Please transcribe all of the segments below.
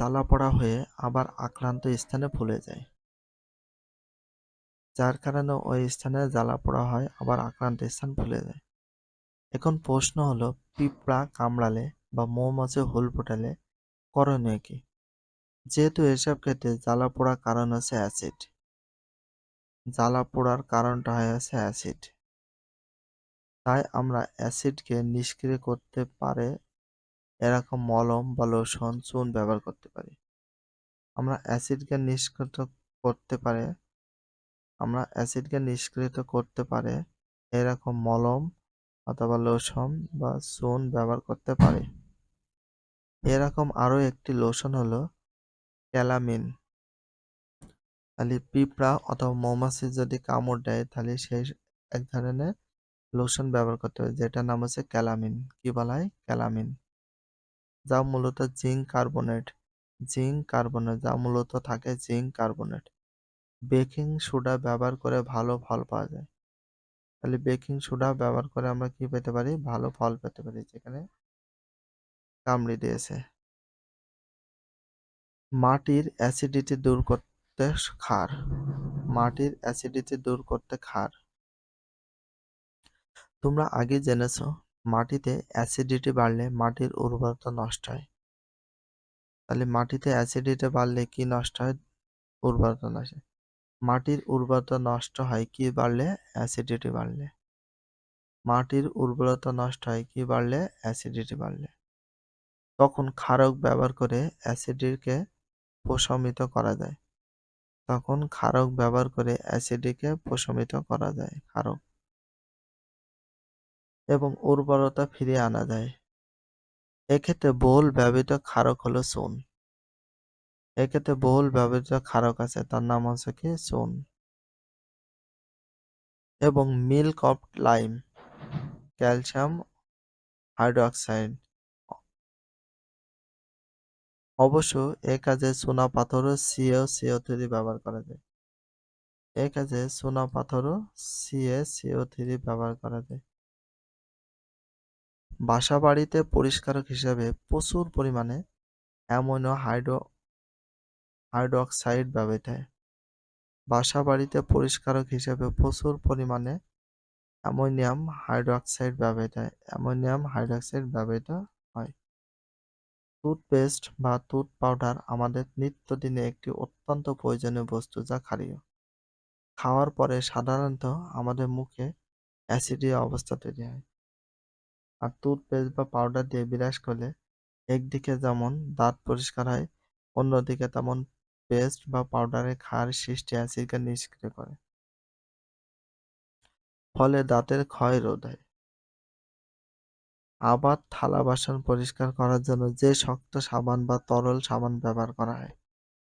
জ্বালা-পোড়া হয়ে আবার আক্রান্ত স্থানে ফুলে যায়। যার কারণে ওই স্থানে জ্বালা-পোড়া হয়, আবার আক্রান্ত স্থান ফুলে যায়। এখন প্রশ্ন হলো, পিঁপড়া কামড়ালে বা মৌমাছি হুল ফোটালে করণীয় কি? যেহেতু এসব ক্ষেত্রে জ্বালা-পোড়ার কারণ হচ্ছে অ্যাসিড। জ্বালা-পোড়ার কারণটা হয় হচ্ছে অ্যাসিড। তাই আমরা অ্যাসিডকে নিষ্ক্রিয় করতে পারে এরকম মলম বা লোশন, চুন ব্যবহার করতে পারি। আমরা অ্যাসিডকে নিষ্কৃত করতে পারে আমরা অ্যাসিডকে নিষ্ক্রিত করতে পারে এরকম মলম অথবা লোশন বা চুন ব্যবহার করতে পারে এরকম আরও একটি লোশন হলো ক্যালামিন। তাহলে পিঁপড়া অথবা মৌমাছি যদি কামড় দেয় তাহলে সেই এক ধরনের লোশন ব্যবহার করতে হবে যেটার নাম হচ্ছে ক্যালামিন কি বলা হয় ক্যালামিন যা মূলত জিঙ্ক কার্বনেট। জিঙ্ক কার্বনেট যা মূলত থাকে জিঙ্ক কার্বনেট। বেকিং সোডা ব্যবহার করে ভালো ফল পাওয়া যায়। তাহলে বেকিং সোডা ব্যবহার করে আমরা কি পেতে পারি? ভালো ফল পেতে পারি যেখানে কামড়ি দিয়েছে। মাটির অ্যাসিডিটি দূর করতে খার মাটির অ্যাসিডিটি দূর করতে ক্ষার। তোমরা আগে জেনেছ মাটিতে অ্যাসিডিটি বাড়লে মাটির উর্বরতা নষ্ট হয়। তাহলে মাটিতে অ্যাসিডিটি বাড়লে কি নষ্ট হয়? উর্বরতা নষ্ট হয়। মাটির উর্বরতা নষ্ট হয় কি বাড়লে? অ্যাসিডিটি বাড়লে। মাটির উর্বরতা নষ্ট হয় কি বাড়লে? অ্যাসিডিটি বাড়লে। তখন ক্ষারক ব্যবহার করে অ্যাসিডিকে প্রশমিত করা যায়। তখন ক্ষারক ব্যবহার করে অ্যাসিডিকে প্রশমিত করা যায়, ক্ষারক। এবং উর্বরতা ফিরিয়ে আনা যায়। এক্ষেত্রে বহুল ব্যবহৃত ক্ষারক হলো চুন এক্ষেত্রে বহুল ব্যবহৃত ক্ষারক আছে, তার নাম হচ্ছে কি? চুন এবং milk of lime, calcium hydroxide. অবশ্য এ কাজে চুনা পাথরও সিও সিও থ্রি ব্যবহার করা যায়। এ কাজে চুনা পাথরও সিএ সিও থ্রি ব্যবহার করা যায়। বাসাবাড়িতে পরিষ্কারক হিসাবে প্রচুর পরিমাণে অ্যামোনিয়াম হাইড্রো, হাইড্রোক্সাইড ব্যবহৃত হয়। বাসা বাড়িতে পরিষ্কারক হিসাবে প্রচুর পরিমাণে অ্যামোনিয়াম হাইড্রোক্সাইড ব্যবহৃত হয়, অ্যামোনিয়াম হাইড্রোক্সাইড ব্যবহৃত হয়। টুথপেস্ট বা টুথ পাউডার আমাদের নিত্যদিনে একটি অত্যন্ত প্রয়োজনীয় বস্তু যা ক্ষারীয়। খাওয়ার পরে সাধারণত আমাদের মুখে অ্যাসিডীয় অবস্থা তৈরি হয়। আর টুথপেস্ট বা পাউডার দিয়ে বিরাস করলে একদিকে যেমন দাঁত পরিষ্কার হয়, অন্যদিকে তেমন পেস্ট বা পাউডারের ক্ষার সৃষ্টি অ্যাসিডকে নিষ্ক্রিয় করে। ফলে দাঁতের ক্ষয় রোধ হয়। আবার থালা বাসন পরিষ্কার করার জন্য যে শক্ত সাবান বা তরল সাবান ব্যবহার করা হয়,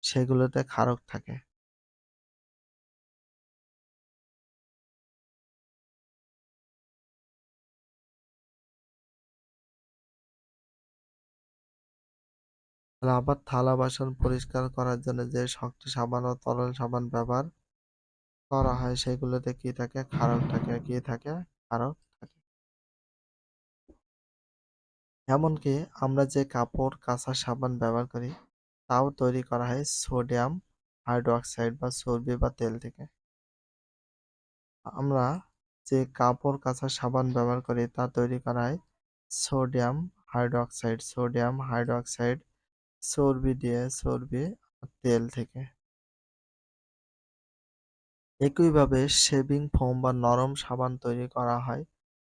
সেগুলোতে ক্ষারক থাকে। আবার থালা বাসন পরিষ্কার করার জন্য যে শক্ত সাবান ও তরল সাবান ব্যবহার করা হয়, সেগুলোতে কি থাকে? ক্ষারক থাকে, কি থাকে? ক্ষারক থাকে। এমনকি আমরা যে কাপড়, কাঁচা সাবান ব্যবহার করি, তাও তৈরি করা হয় সোডিয়াম হাইড্রোক্সাইড বা চর্বি বা তেল থেকে। আমরা যে কাপড়, কাঁচা সাবান ব্যবহার করি, তা তৈরি করা হয় সোডিয়াম হাইড্রোক্সাইড। সোডিয়াম হাইড্রোক্সাইড চর্বি দিয়ে, চর্বি তেল থেকে। একইভাবে শেভিং ফোম বা নরম সাবান তৈরি করা হয়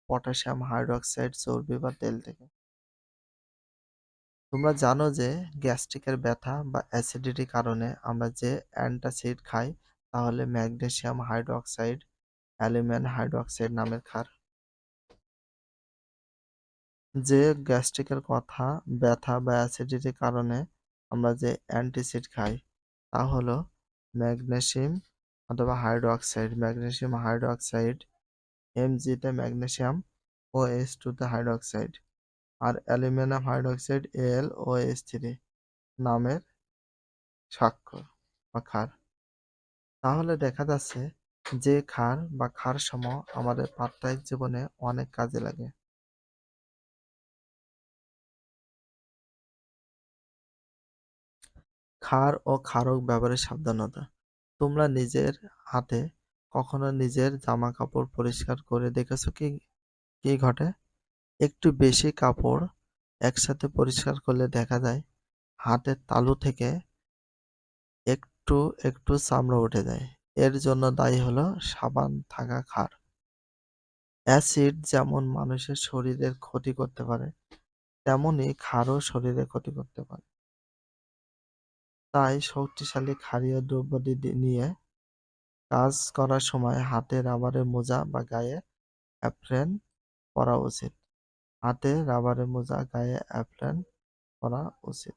পটাশিয়াম হাইড্রোক্সাইড, চর্বি বা তেল থেকে। তোমরা জানো যে গ্যাস্ট্রিকের ব্যথা বা অ্যাসিডিটির কারণে আমরা যে অ্যান্টাসিড খাই, তাহলে ম্যাগনেসিয়াম হাইড্রোক্সাইড, অ্যালুমিনিয়াম হাইড্রোক্সাইড নামের ক্ষার। যে গ্যাস্ট্রিকের কথা ব্যথা বা অ্যাসিডিটির কারণে আমরা যে অ্যান্টিসিড খাই, তা হলো ম্যাগনেসিয়াম অথবা হাইড্রোক্সাইড। ম্যাগনেসিয়াম, হাইড্রোক্সাইড এমজিতে ম্যাগনেসিয়াম ও এস টুতে হাইড্রোক্সাইড আর aluminium hydroxide L O S three নামের স্বাক্ষর বা ক্ষার। তাহলে দেখা যাচ্ছে যে ক্ষার বা ক্ষার সমূহ আমাদের প্রাত্যহিক জীবনে অনেক কাজে লাগে। ক্ষার ও ক্ষারক ব্যবহারে সাবধানতা। তোমরা নিজের হাতে কখনো নিজের জামা কাপড় পরিষ্কার করে দেখেছ কি কি ঘটে? একটু বেশি কাপড় একসাথে পরিষ্কার করলে দেখা যায় হাতের তালু থেকে একটু একটু চামড়া উঠে যায়। এর জন্য দায়ী হলো সাবান থাকা ক্ষার অ্যাসিড যেমন মানুষের শরীরের ক্ষতি করতে পারে, তেমনি ক্ষারও শরীরে ক্ষতি করতে পারে। তাই শক্তিশালী ক্ষারীয় দ্রব্যটি নিয়ে কাজ করার সময় হাতে রাবারের মোজা বা গায়ে অ্যাপ্রেন পরা উচিত। হাতে রাবারের মোজা, গায়ে অ্যাপ্রেন পরা উচিত।